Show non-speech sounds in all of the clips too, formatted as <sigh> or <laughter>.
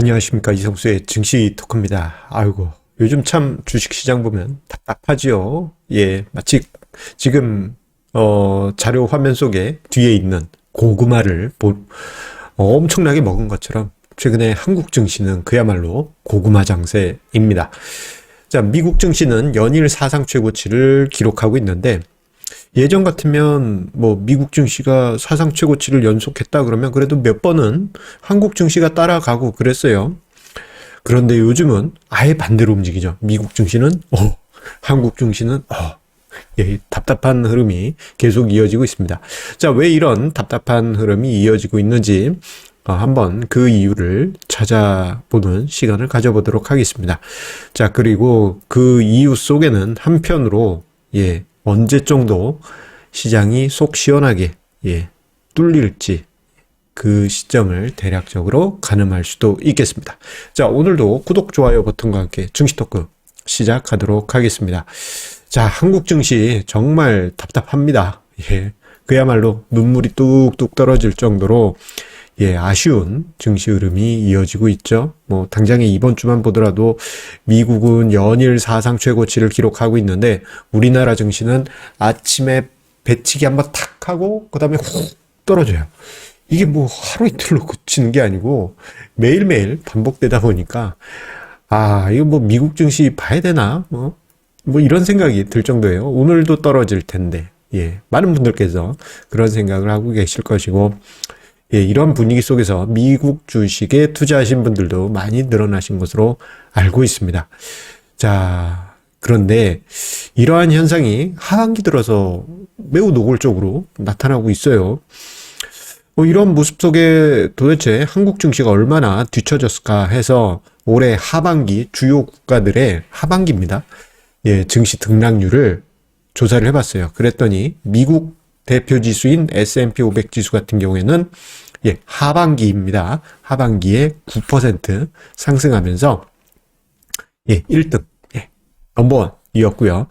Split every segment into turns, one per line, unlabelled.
안녕하십니까 이성수의 증시 토크입니다. 아이고 요즘 참 주식시장 보면 답답하지요. 예, 마치 지금 어, 자료 화면 속에 뒤에 있는 고구마를 보, 어, 엄청나게 먹은 것처럼 최근에 한국 증시는 그야말로 고구마 장세입니다. 자, 미국 증시는 연일 사상 최고치를 기록하고 있는데 예전 같으면 뭐 미국 증시가 사상 최고치를 연속했다 그러면 그래도 몇 번은 한국 증시가 따라가고 그랬어요. 그런데 요즘은 아예 반대로 움직이죠. 미국 증시는 어, 한국 증시는 어, 예, 답답한 흐름이 계속 이어지고 있습니다. 자, 왜 이런 답답한 흐름이 이어지고 있는지 어, 한번 그 이유를 찾아보는 시간을 가져보도록 하겠습니다. 자, 그리고 그 이유 속에는 한편으로 예, 언제 정도 시장이 속 시원하게 예, 뚫릴지 그 시점을 대략적으로 가늠할 수도 있겠습니다. 자, 오늘도 구독, 좋아요 버튼과 함께 증시 토크 시작하도록 하겠습니다. 자, 한국 증시 정말 답답합니다. 예. 그야말로 눈물이 뚝뚝 떨어질 정도로 예, 아쉬운 증시 흐름이 이어지고 있죠. 뭐, 당장에 이번 주만 보더라도 미국은 연일 사상 최고치를 기록하고 있는데, 우리나라 증시는 아침에 배치기 한번 탁 하고, 그 다음에 훅 떨어져요. 이게 뭐 하루 이틀로 그치는 게 아니고, 매일매일 반복되다 보니까, 아, 이거 뭐 미국 증시 봐야 되나? 뭐, 뭐 이런 생각이 들 정도예요. 오늘도 떨어질 텐데, 예. 많은 분들께서 그런 생각을 하고 계실 것이고, 예, 이런 분위기 속에서 미국 주식에 투자하신 분들도 많이 늘어나신 것으로 알고 있습니다. 자, 그런데 이러한 현상이 하반기 들어서 매우 노골적으로 나타나고 있어요. 뭐 이런 모습 속에 도대체 한국 증시가 얼마나 뒤처졌을까 해서 올해 하반기 주요 국가들의 하반기입니다. 예, 증시 등락률을 조사를 해봤어요. 그랬더니 미국 대표 지수인 S&P 500 지수 같은 경우에는 예, 하반기입니다. 하반기에 9% 상승하면서 예, 1등. 예, 넘버원이었고요.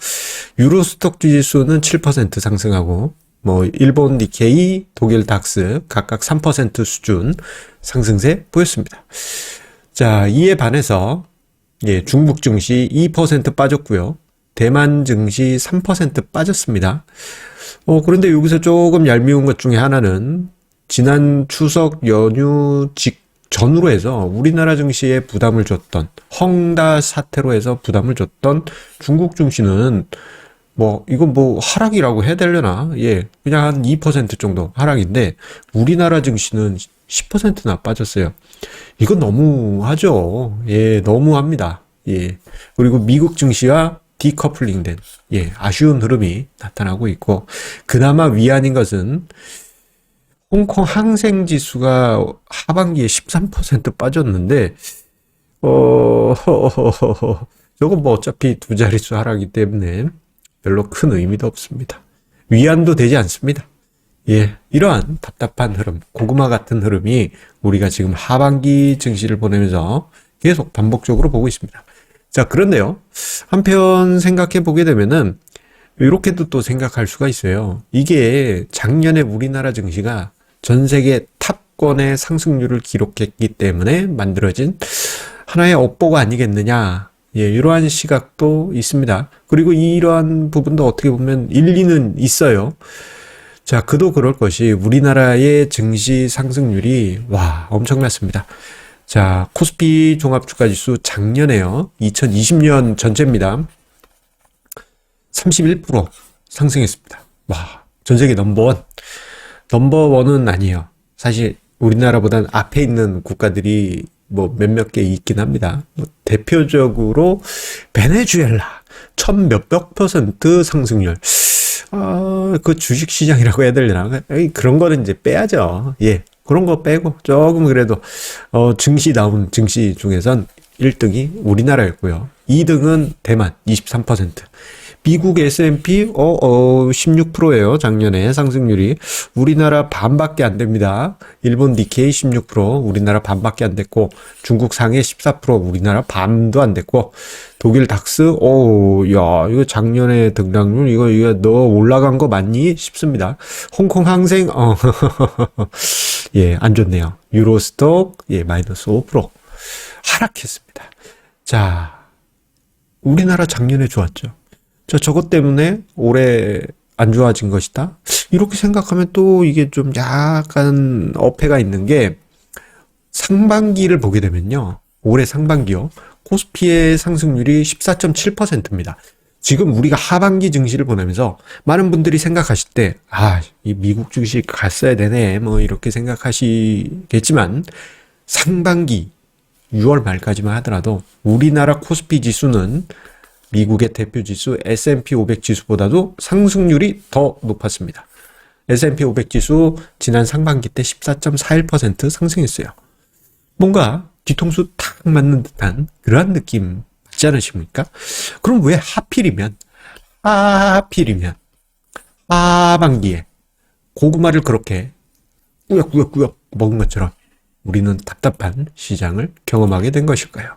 유로스톡 지수는 7% 상승하고 뭐 일본 니케이, 독일 닥스 각각 3% 수준 상승세 보였습니다. 자, 이에 반해서 예, 중국 증시 2% 빠졌고요. 대만 증시 3% 빠졌습니다. 어, 그런데 여기서 조금 얄미운 것 중에 하나는 지난 추석 연휴 직전으로 해서 우리나라 증시에 부담을 줬던 헝다 사태로 해서 부담을 줬던 중국 증시는 뭐 이건 뭐 하락이라고 해야 되려나? 예. 그냥 한 2% 정도 하락인데 우리나라 증시는 10%나 빠졌어요. 이건 너무하죠. 예, 너무합니다. 예. 그리고 미국 증시와 디커플링된 예, 아쉬운 흐름이 나타나고 있고 그나마 위안인 것은 홍콩 항생 지수가 하반기에 13% 빠졌는데 어 <laughs> 저건 뭐 어차피 두 자릿수 하락이기 때문에 별로 큰 의미도 없습니다. 위안도 되지 않습니다. 예, 이러한 답답한 흐름, 고구마 같은 흐름이 우리가 지금 하반기 증시를 보내면서 계속 반복적으로 보고 있습니다. 자, 그런데요. 한편 생각해 보게 되면은 이렇게도 또 생각할 수가 있어요. 이게 작년에 우리나라 증시가 전 세계 탑권의 상승률을 기록했기 때문에 만들어진 하나의 업보가 아니겠느냐. 예, 이러한 시각도 있습니다. 그리고 이러한 부분도 어떻게 보면 일리는 있어요. 자, 그도 그럴 것이 우리나라의 증시 상승률이 와, 엄청났습니다. 자, 코스피 종합주가지수 작년에요. 2020년 전체입니다. 31% 상승했습니다. 와, 전 세계 넘버원. 넘버원은 아니에요. 사실 우리나라보다는 앞에 있는 국가들이 뭐 몇몇 개 있긴 합니다. 뭐 대표적으로 베네수엘라 천 몇백 퍼센트 상승률. 아, 그 주식 시장이라고 해야 되려나? 그런 거는 이제 빼야죠. 예. 그런 거 빼고 조금 그래도 어 증시 나온 증시 중에선 1등이 우리나라였고요. 2등은 대만 23%. 미국 S&P 어, 어 16%예요. 작년에 상승률이 우리나라 반밖에 안 됩니다. 일본 니케이 16%, 우리나라 반밖에 안 됐고 중국 상해 14%, 우리나라 반도 안 됐고 독일 닥스 오, 야, 이거 작년에 등락률 이거 이거 너 올라간 거 맞니 싶습니다. 홍콩 항생 어. <laughs> 예, 안 좋네요. 유로스톡 예, 마이너스 5%. 하락했습니다. 자, 우리나라 작년에 좋았죠. 저 저것 때문에 올해 안 좋아진 것이다. 이렇게 생각하면 또 이게 좀 약간 어폐가 있는 게 상반기를 보게 되면요. 올해 상반기요. 코스피의 상승률이 14.7%입니다. 지금 우리가 하반기 증시를 보내면서 많은 분들이 생각하실 때, 아, 이 미국 증시 갔어야 되네. 뭐 이렇게 생각하시겠지만 상반기 6월 말까지만 하더라도 우리나라 코스피 지수는 미국의 대표 지수 S&P 500 지수보다도 상승률이 더 높았습니다. S&P 500 지수 지난 상반기 때 14.41% 상승했어요. 뭔가 뒤통수 탁 맞는 듯한 그러한 느낌 받지 않으십니까? 그럼 왜 하필이면 하필이면 하반기에 고구마를 그렇게 꾸역꾸역꾸역 먹은 것처럼 우리는 답답한 시장을 경험하게 된 것일까요?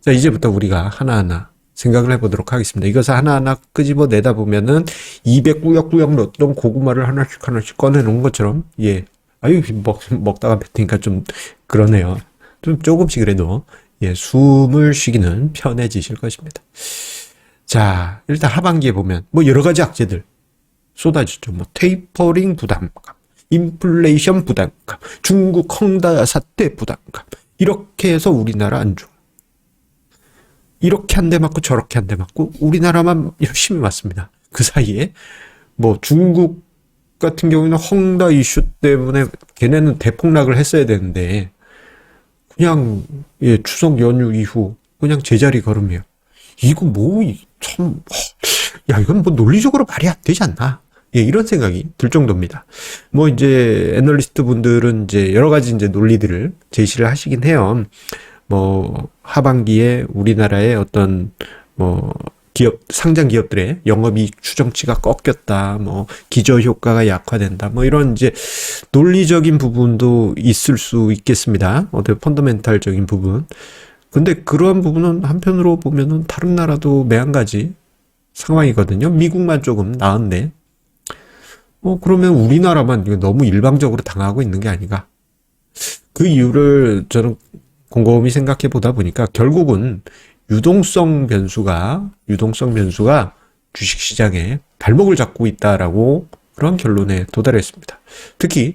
자, 이제부터 우리가 하나하나 생각을 해보도록 하겠습니다. 이것을 하나하나 끄집어 내다 보면은 입에 꾸역꾸역 넣었던 고구마를 하나씩 하나씩 꺼내놓은 것처럼, 예. 아유, 먹, 먹다가 뱉으니까 좀 그러네요. 좀 조금씩 그래도, 예, 숨을 쉬기는 편해지실 것입니다. 자, 일단 하반기에 보면, 뭐 여러 가지 악재들 쏟아지죠. 뭐 테이퍼링 부담감, 인플레이션 부담감, 중국 헝다 사태 부담감. 이렇게 해서 우리나라 안 좋아. 이렇게 한 대 맞고 저렇게 한 대 맞고 우리나라만 열심히 맞습니다. 그 사이에 뭐 중국 같은 경우는 헝다 이슈 때문에 걔네는 대폭락을 했어야 되는데 그냥 예, 추석 연휴 이후 그냥 제자리 걸음이에요. 이거 뭐 참 야 이건 뭐 논리적으로 말이 안 되지 않나? 예, 이런 생각이 들 정도입니다. 뭐 이제 애널리스트 분들은 이제 여러 가지 이제 논리들을 제시를 하시긴 해요. 뭐 하반기에 우리나라의 어떤 뭐 기업 상장 기업들의 영업이익 추정치가 꺾였다. 뭐 기저 효과가 약화된다. 뭐 이런 이제 논리적인 부분도 있을 수 있겠습니다. 어떤 펀더멘탈적인 부분. 근데 그러한 부분은 한편으로 보면은 다른 나라도 매한가지 상황이거든요. 미국만 조금 나은데. 뭐 그러면 우리나라만 너무 일방적으로 당하고 있는 게 아닌가. 그 이유를 저는 곰곰이 생각해 보다 보니까 결국은 유동성 변수가 유동성 변수가 주식 시장에 발목을 잡고 있다라고 그런 결론에 도달했습니다. 특히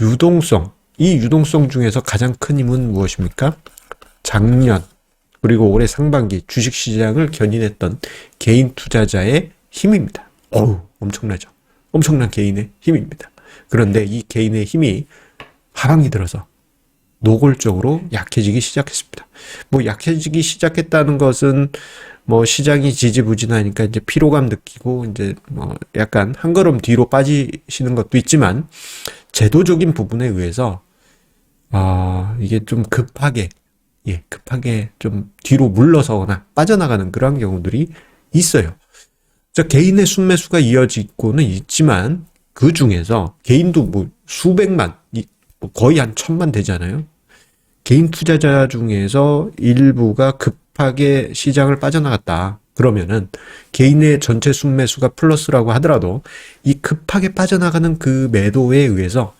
유동성 이 유동성 중에서 가장 큰 힘은 무엇입니까? 작년 그리고 올해 상반기 주식 시장을 견인했던 개인 투자자의 힘입니다. 어우 엄청나죠. 엄청난 개인의 힘입니다. 그런데 이 개인의 힘이 하반기 들어서 노골적으로 약해지기 시작했습니다. 뭐 약해지기 시작했다는 것은 뭐 시장이 지지부진하니까 이제 피로감 느끼고 이제 뭐 약간 한 걸음 뒤로 빠지시는 것도 있지만 제도적인 부분에 의해서 아 이게 좀 급하게 예 급하게 좀 뒤로 물러서거나 빠져나가는 그러한 경우들이 있어요. 저 개인의 순매수가 이어지고는 있지만 그 중에서 개인도 뭐 수백만 뭐 거의 한 천만 되잖아요. 개인 투자자 중에서 일부가 급하게 시장을 빠져나갔다. 그러면은 개인의 전체 순매수가 플러스라고 하더라도 이 급하게 빠져나가는 그 매도에 의해서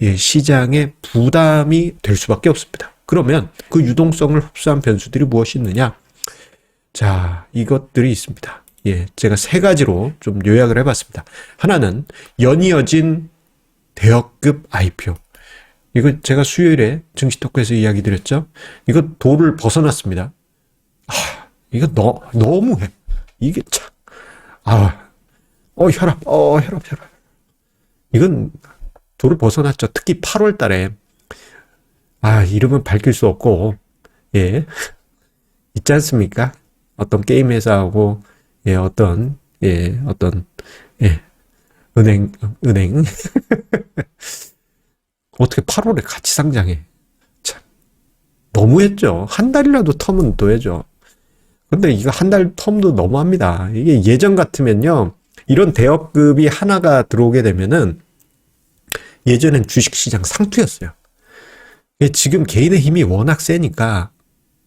예, 시장에 부담이 될 수밖에 없습니다. 그러면 그 유동성을 흡수한 변수들이 무엇이 있느냐? 자, 이것들이 있습니다. 예, 제가 세 가지로 좀 요약을 해봤습니다. 하나는 연이어진 대역급 IPO. 이거 제가 수요일에 증시 토크에서 이야기 드렸죠? 이거 도를 벗어났습니다. 아, 이거 너, 너무해. 이게 참, 아, 어, 혈압, 어, 혈압, 혈압. 이건 도를 벗어났죠. 특히 8월 달에, 아, 이름은 밝힐 수 없고, 예. 있지 않습니까? 어떤 게임 회사하고, 예, 어떤, 예, 어떤, 예, 은행, 은행. <laughs> 어떻게 8월에 같이 상장해? 참. 너무했죠. 한 달이라도 텀은 둬야죠. 근데 이거 한 달 텀도 너무합니다. 이게 예전 같으면요. 이런 대업급이 하나가 들어오게 되면은 예전엔 주식시장 상투였어요. 지금 개인의 힘이 워낙 세니까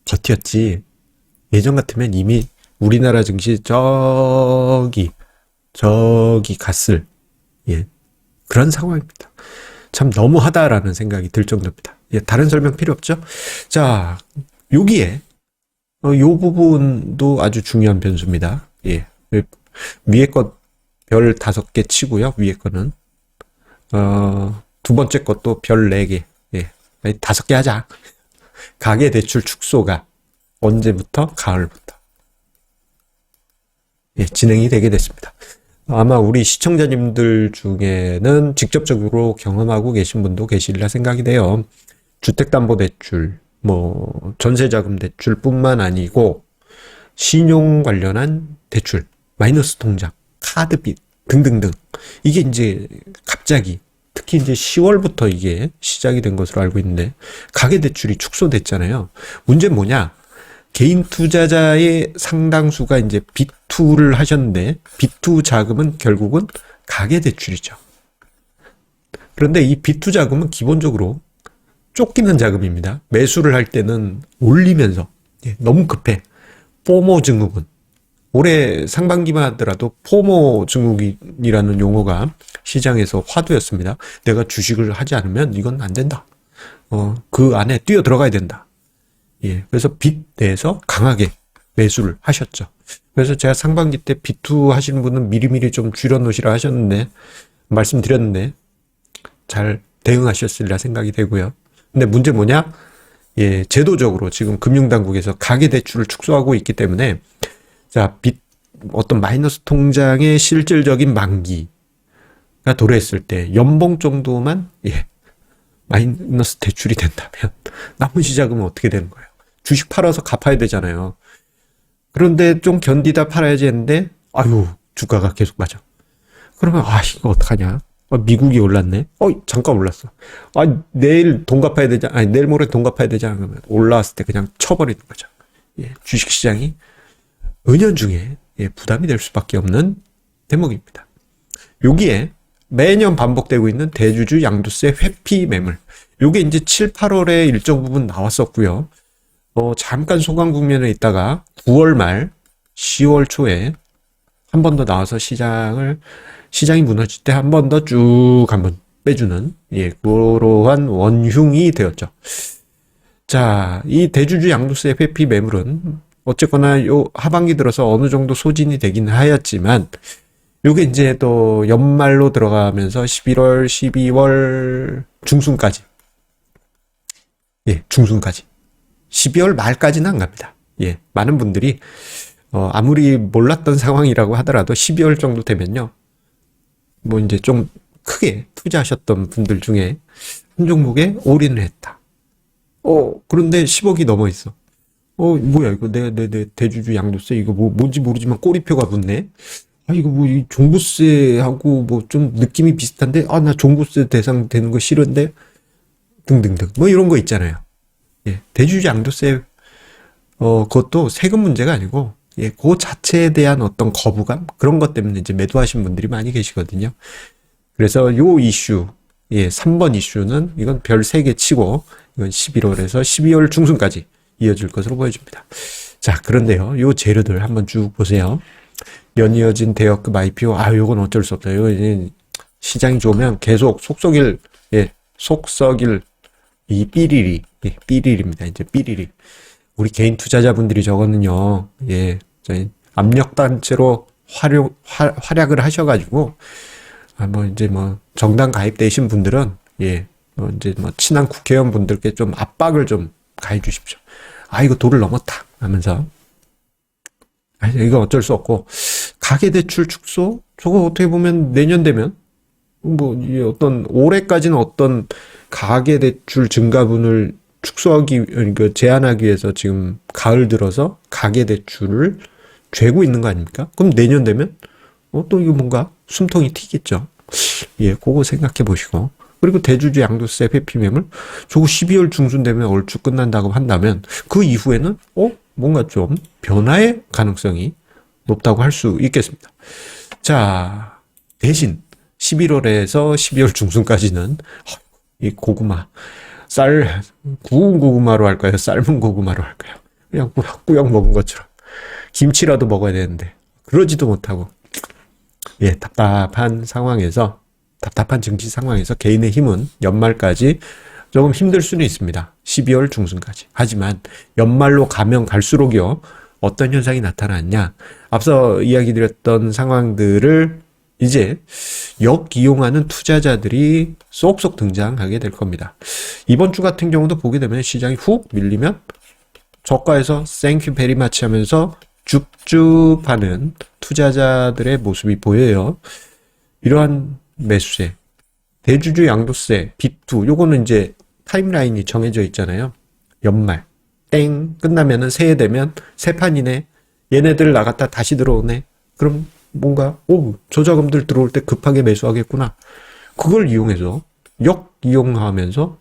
버텼지. 예전 같으면 이미 우리나라 증시 저기, 저기 갔을, 예, 그런 상황입니다. 참 너무하다라는 생각이 들 정도입니다. 예, 다른 설명 필요 없죠? 자, 여기에 어, 요 부분도 아주 중요한 변수입니다. 예. 위에 것 별 다섯 개 치고요. 위에 거는 어, 두 번째 것도 별 네 개. 예. 다섯 개 하자. <laughs> 가계 대출 축소가 언제부터? 가을부터. 예, 진행이 되게 됐습니다. 아마 우리 시청자님들 중에는 직접적으로 경험하고 계신 분도 계시리라 생각이 돼요. 주택담보대출, 뭐 전세자금 대출뿐만 아니고 신용 관련한 대출, 마이너스 통장, 카드빚 등등등 이게 이제 갑자기 특히 이제 10월부터 이게 시작이 된 것으로 알고 있는데 가계 대출이 축소됐잖아요. 문제 는 뭐냐? 개인 투자자의 상당수가 이제 B2를 하셨는데 B2 자금은 결국은 가계 대출이죠. 그런데 이 B2 자금은 기본적으로 쫓기는 자금입니다. 매수를 할 때는 올리면서 예, 너무 급해. 포모 증후군. 올해 상반기만 하더라도 포모 증후군이라는 용어가 시장에서 화두였습니다. 내가 주식을 하지 않으면 이건 안 된다. 어, 그 안에 뛰어 들어가야 된다. 예, 그래서 빚 내에서 강하게 매수를 하셨죠. 그래서 제가 상반기 때 B2 하시는 분은 미리미리 좀 줄여놓으시라 하셨는데, 말씀드렸는데, 잘 대응하셨으리라 생각이 되고요. 근데 문제 뭐냐? 예, 제도적으로 지금 금융당국에서 가계대출을 축소하고 있기 때문에, 자, 빚, 어떤 마이너스 통장의 실질적인 만기가 도래했을 때, 연봉 정도만, 예, 마이너스 대출이 된다면, <laughs> 남은 시자금은 어떻게 되는 거예요? 주식 팔아서 갚아야 되잖아요. 그런데 좀 견디다 팔아야지 했는데, 아유, 주가가 계속 맞아. 그러면, 아, 이거 어떡하냐. 아, 미국이 올랐네. 어, 잠깐 올랐어. 아, 내일 돈 갚아야 되지, 아니, 내일 모레 돈 갚아야 되지 않으면 올라왔을 때 그냥 쳐버리는 거죠. 예, 주식 시장이 은연중에 예, 부담이 될 수밖에 없는 대목입니다. 여기에 매년 반복되고 있는 대주주 양도세 회피 매물. 요게 이제 7, 8월에 일정 부분 나왔었고요. 어, 잠깐 소강 국면에 있다가 9월 말, 10월 초에 한 번 더 나와서 시장을 시장이 무너질 때 한 번 더 쭉 한번 빼주는 예 그러한 원흉이 되었죠. 자, 이 대주주 양도세 회피 매물은 어쨌거나 요 하반기 들어서 어느 정도 소진이 되긴 하였지만 요게 이제 또 연말로 들어가면서 11월, 12월 중순까지 예, 중순까지 12월 말까지는 안 갑니다. 예, 많은 분들이 어, 아무리 몰랐던 상황이라고 하더라도 12월 정도 되면요. 뭐 이제 좀 크게 투자하셨던 분들 중에 한 종목에 올인을 했다. 어, 그런데 10억이 넘어 있어. 어, 뭐야, 이거 내가, 내, 내 대주주 양도세, 이거 뭐, 뭔지 모르지만 꼬리표가 붙네? 아, 이거 뭐, 이 종부세하고 뭐 좀 느낌이 비슷한데? 아, 나 종부세 대상 되는 거 싫은데? 등등등. 뭐 이런 거 있잖아요. 예. 대주주 양도세, 어, 그것도 세금 문제가 아니고, 예, 그 자체에 대한 어떤 거부감? 그런 것 때문에 이제 매도하신 분들이 많이 계시거든요. 그래서 요 이슈, 예, 3번 이슈는 이건 별 3개 치고, 이건 11월에서 12월 중순까지 이어질 것으로 보여집니다. 자, 그런데요, 요 재료들 한번 쭉 보세요. 연이어진 대여급 IPO, 아, 요건 어쩔 수 없다. 요 시장이 좋으면 계속 속썩일, 예, 속썩일, 이 삐리리, 예, 삐리리입니다. 이제 삐리리. 우리 개인 투자자분들이 저거는요, 예, 저희 압력단체로 활용, 활, 활약을 하셔가지고, 아, 뭐, 이제 뭐, 정당 가입되신 분들은, 예, 뭐, 이제 뭐, 친한 국회의원 분들께 좀 압박을 좀 가해 주십시오. 아, 이거 도를 넘었다. 하면서. 아, 이거 어쩔 수 없고, 가계대출 축소? 저거 어떻게 보면 내년 되면, 뭐, 이 어떤, 올해까지는 어떤 가계 대출 증가분을 축소하기, 그 제한하기 위해서 지금 가을 들어서 가계 대출을 죄고 있는 거 아닙니까? 그럼 내년 되면, 어, 또 이거 뭔가 숨통이 튀겠죠. 예, 그거 생각해 보시고. 그리고 대주주 양도세 회피 매물, 저거 12월 중순 되면 얼추 끝난다고 한다면, 그 이후에는, 어, 뭔가 좀 변화의 가능성이 높다고 할 수 있겠습니다. 자, 대신 11월에서 12월 중순까지는, 이 고구마, 쌀, 구운 고구마로 할까요? 삶은 고구마로 할까요? 그냥 꾸역꾸역 먹은 것처럼. 김치라도 먹어야 되는데, 그러지도 못하고, 예, 답답한 상황에서 답답한 증시 상황에서 개인의 힘은 연말까지 조금 힘들 수는 있습니다. 12월 중순까지. 하지만 연말로 가면 갈수록요, 어떤 현상이 나타났냐. 앞서 이야기 드렸던 상황들을 이제 역이용하는 투자자들이 쏙쏙 등장하게 될 겁니다. 이번 주 같은 경우도 보게 되면 시장이 훅 밀리면 저가에서 땡큐 베리 마치 하면서 쭉쭉 하는 투자자들의 모습이 보여요. 이러한 매수세, 대주주 양도세, 빅투, 요거는 이제 타임라인이 정해져 있잖아요. 연말, 땡, 끝나면은 새해 되면 새 판이네. 얘네들 나갔다 다시 들어오네. 그럼 뭔가, 오, 저자금들 들어올 때 급하게 매수하겠구나. 그걸 이용해서, 역 이용하면서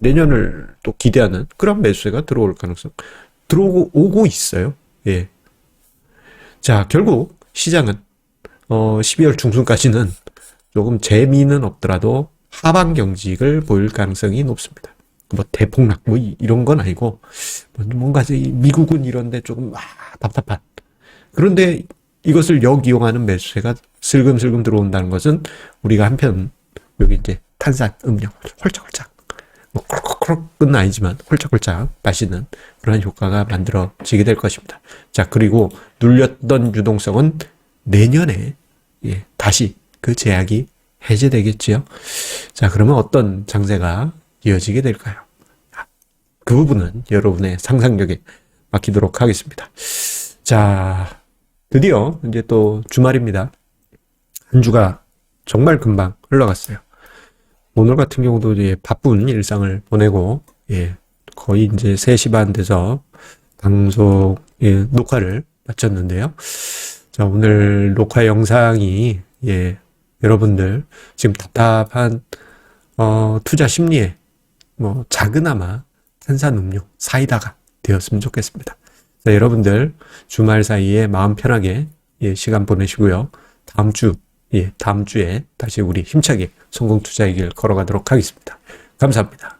내년을 또 기대하는 그런 매수세가 들어올 가능성 들어오고 오고 있어요. 예. 자, 결국 시장은 어 12월 중순까지는 조금 재미는 없더라도 하방 경직을 보일 가능성이 높습니다. 뭐 대폭락 뭐 이- 이런 건 아니고 뭐 뭔가 이 미국은 이런데 조금 아, 답답한 그런데 이것을 역이용하는 매수세가 슬금슬금 들어온다는 것은 우리가 한편 여기 이제 탄산 음료 홀짝홀짝 뭐 콜록콜록은 아니지만 홀짝홀짝 마시는 그런 효과가 만들어지게 될 것입니다. 자 그리고 눌렸던 유동성은 내년에 예, 다시 그 제약이 해제되겠지요. 자 그러면 어떤 장세가 이어지게 될까요? 그 부분은 여러분의 상상력에 맡기도록 하겠습니다. 자 드디어 이제 또 주말입니다. 한 주가 정말 금방 흘러갔어요. 오늘 같은 경우도 이제 바쁜 일상을 보내고, 예, 거의 이제 3시 반 돼서 방송, 예, 녹화를 마쳤는데요. 자, 오늘 녹화 영상이, 예, 여러분들 지금 답답한, 어, 투자 심리에 뭐, 작은아마 탄산음료, 사이다가 되었으면 좋겠습니다. 자, 여러분들 주말 사이에 마음 편하게, 예, 시간 보내시고요. 다음 주, 예, 다음 주에 다시 우리 힘차게 성공 투자의 길 걸어가도록 하겠습니다. 감사합니다.